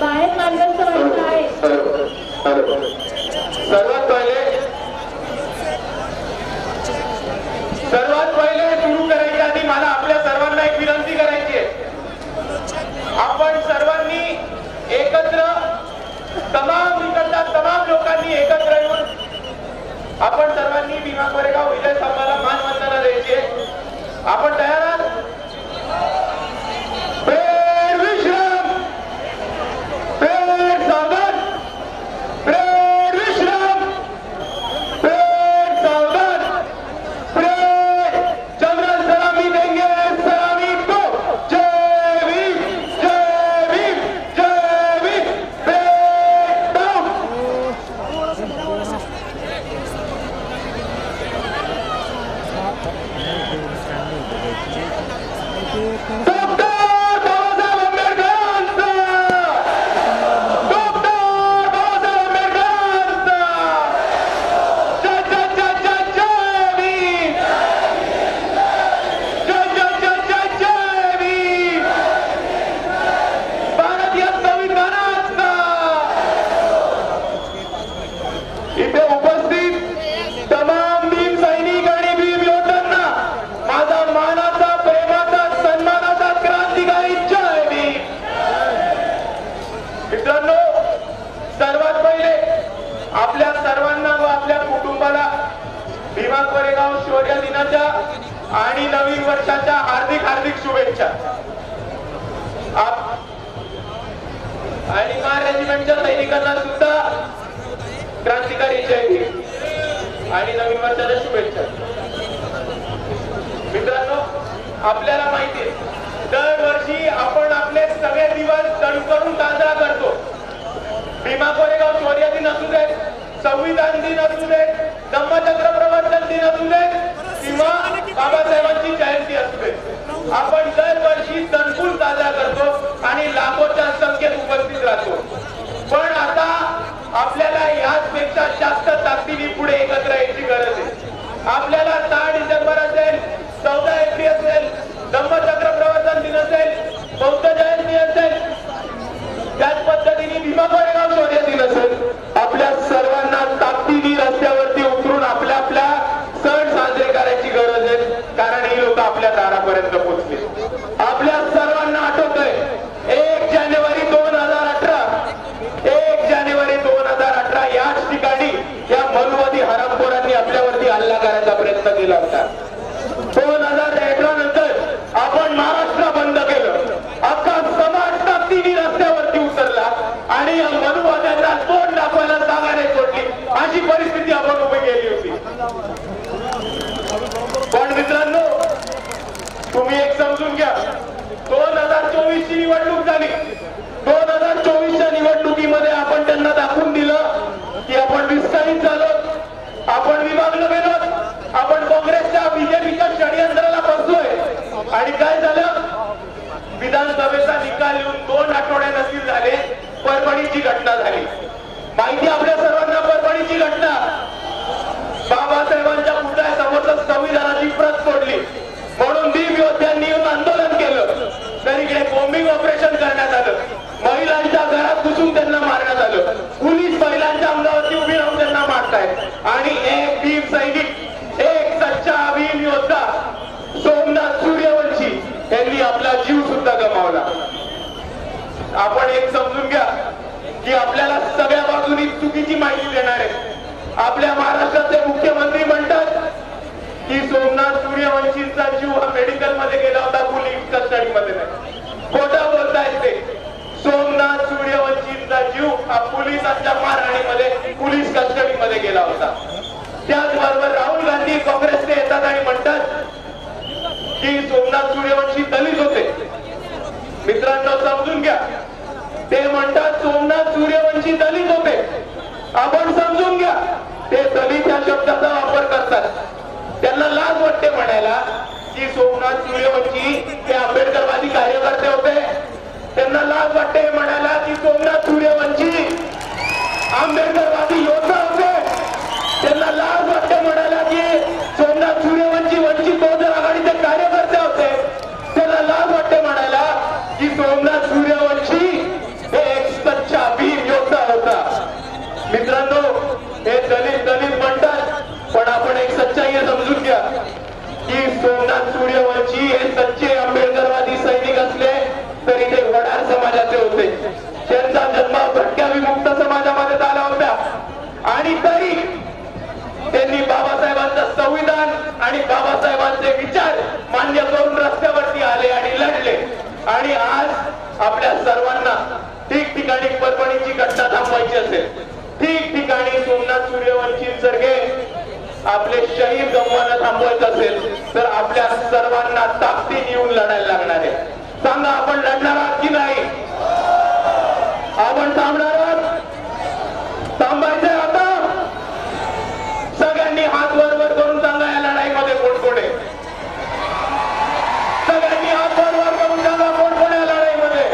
बाहेर मार्गाचं वाटतं आहे. सर्वात पहिले सर्वात पहिले सुरू करायच्या आधी मला आपल्या सर्वांना एक विनंती करायची आहे. आपण सर्वांनी एकत्र तमाम इकडच्या तमाम लोकांनी एकत्र येऊन आपण सर्वांनी भीमा कोरेगाव विजय स्तंभाला मानवंदना द्यायची आहे. आपण तयार आणि नवीन वर्षाच्या हार्दिक हार्दिक शुभेच्छा आप- आणि महार रेजिमेंटच्या सैनिकांना सुद्धा क्रांतिकारी जय भीम आणि नवीन वर्षाच्या शुभेच्छा मित्रांनो आपल्याला माहिती आहे दरवर्षी आपण आपले सगळे दिवस तडकरून साजरा करतो भीमा कोरेगाव शौर्य दिन असू दे संविधान दिन असू दे धम्मचक्र प्रवर्तन दिन असू दे किंवा बाबासाहेबांची जयंती असू दे आपण दरवर्षी साजरा करतो आणि लाखोच्या संख्येत उपस्थित राहतो. पण आता आपल्याला याचपेक्षा जास्त ताकदीने पुढे एकत्र यायची गरज आहे. आपल्याला निवडणूक दोन हजार चोवीसच्या निवडणुकीमध्ये आपण त्यांना दाखवून दिलं की आपण विस्तारित झालो. आपण विभागलो गेलो आपण काँग्रेसच्या बीजेपीच्या षडयंत्राला बसलोय. आणि काय झालं? विधानसभेचा निकाल येऊन दोन आठवडे नसतील झाले परभणीची घटना झाली. माहिती आपल्या सर्वांना परभणीची घटना? बाबासाहेबांच्या पुतळ्यासमोर संविधानाची प्रत तोडली म्हणून भीम योद्ध्यांनी येऊन आंदोलन केलं तर इकडे बॉम्बिंग ऑपरेशन करण्यात आलं महिलांच्या घरात घुसून त्यांना मारण्यात आलं पोलीस महिलांच्या अंगावरती उभी राहून त्यांना मारतायत आणि एक भीम सैनिक एक सच्चा भीम योद्धा सोमनाथ सूर्यवंशी यांनी आपला जीव सुद्धा गमावला आपण एक समजून घ्या की आपल्याला सगळ्या बाजूनी चुकीची माहिती देणार आहे आपल्या महाराष्ट्राचे मुख्यमंत्री म्हणतात की सोमनाथ सूर्यवंशींचा जीव हा मेडिकलमध्ये गेला होता पोलीस कस्टडी मध्ये नाही. खोटं बोलतायत ते. सोमनाथ सूर्यवंशींचा जीव हा पोलिसांच्या मारहाणीमध्ये पोलीस कस्टडी मध्ये गेला होता. त्याचबरोबर राहुल गांधी काँग्रेस येतात आणि म्हणतात की सोमनाथ सूर्यवंशी दलित होते मित्रांनो समजून घ्या ते म्हणतात सोमनाथ सूर्यवंशी दलित होते आपण समजून घ्या. ते दलित या शब्दाचा वापर करतात. त्यांना लाज वाटते म्हणायला की सोमनाथ सूर्यवंशी हे आंबेडकरवादी कार्यकर्ते होते. त्यांना लाज वाटते म्हणायला की सोमनाथ सूर्यवंशी आंबेडकरवादी योद्धा की सोमनाथ सूर्यवंशी हे सच्चे आंबेडकरवादी सैनिक असले तरी ते वडार समाजाचे होते. त्यांचा जन्म भटक्या विमुक्त समाजामध्ये झाला होता. आणि तरी त्यांनी बाबासाहेबांचं संविधान आणि बाबासाहेबांचे विचार मान्य करून रस्त्यावरती आले आणि लढले. आणि आज आपल्या सर्वांना ठिकठिकाणी परभणीची घटना थांबवायची असेल. ठिकठिकाणी सोमनाथ सूर्यवंशी सर्गे आपले शहीद गमवानं थांबवायचं असेल तर आपल्या सर्वांना ताकदीने येऊन लढायला लागणार आहे. सांगा आपण लढणार आहात की नाही? आपण थांबणार आहात? थांबायचं आता सगळ्यांनी हात वर वर करून सांगा या लढाईमध्ये कोण कोण आहे सगळ्यांनी हात वर वर करून सांगा कोण कोण आहे या लढाईमध्ये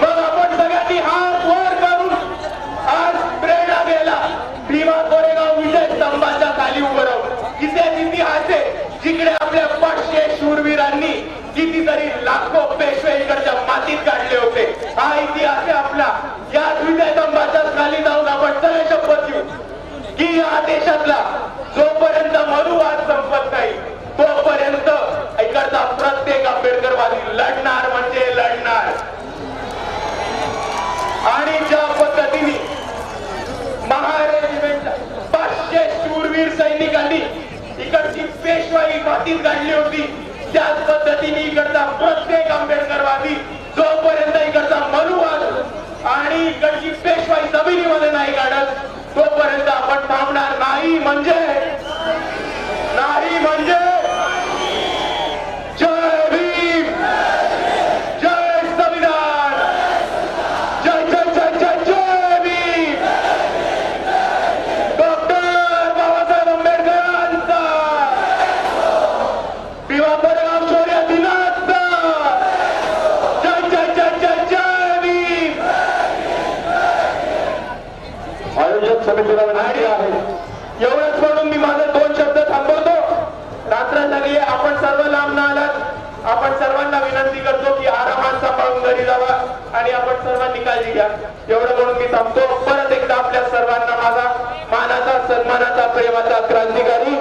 मग आपण सगळ्यांनी हात वर करून आज प्रेरणा घ्यायला भीमा कोरेगाव विजय स्तंभाच्या खाली उभं राहून इतिहास इतिहास आहे जिकडे आपल्या पाचशे शूरवीरांनी कितीतरी लाखो पेशवे इकडच्या मातीत काढले होते हा इतिहास आहे आपला याच विजय स्तंभाच्या खाली जाऊन आपण सगळे शपथ घेऊ की या देशातला जोपर्यंत मनुवाद संपत नाही तोपर्यंत इकडचा प्रत्येक आंबेडकरवादी लढणार म्हणजे लढणार. आणि ज्या पद्धतीने महारेजिमेंट पाचशे शूरवीर सैनिकांनी इकडची पेशवाई मातीत काढली होती त्याच पद्धतीने इकडचा प्रत्येक आंबेडकरवादी जोपर्यंत इकडचा मनुवाद आणि इकडची पेशवाई जमिनीमध्ये नाही काढत तोपर्यंत आपण थांबणार नाही म्हणजे नाही म्हणजे जय भीम जय संविधान जय जय जय जय जय भीम डॉक्टर बाबासाहेब आंबेडकरांचा भीमा कोरेगाव शौर्य दिनाचा जय जय जय जय जय भीम आयोजक समितीला विनंती आहे. एवढंच म्हणून मी माझे दोन शब्द थांबवतो. रात्र झाली आपण सर्व लांब न आलात. आपण सर्वांना विनंती करतो की आरामात सांभाळून घरी जावा आणि आपण सर्वांनी काळजी घ्या. एवढं म्हणून मी थांबतो. परत एकदा आपल्या सर्वांना माझा मानाचा सन्मानाचा प्रेमाचा क्रांतिकारी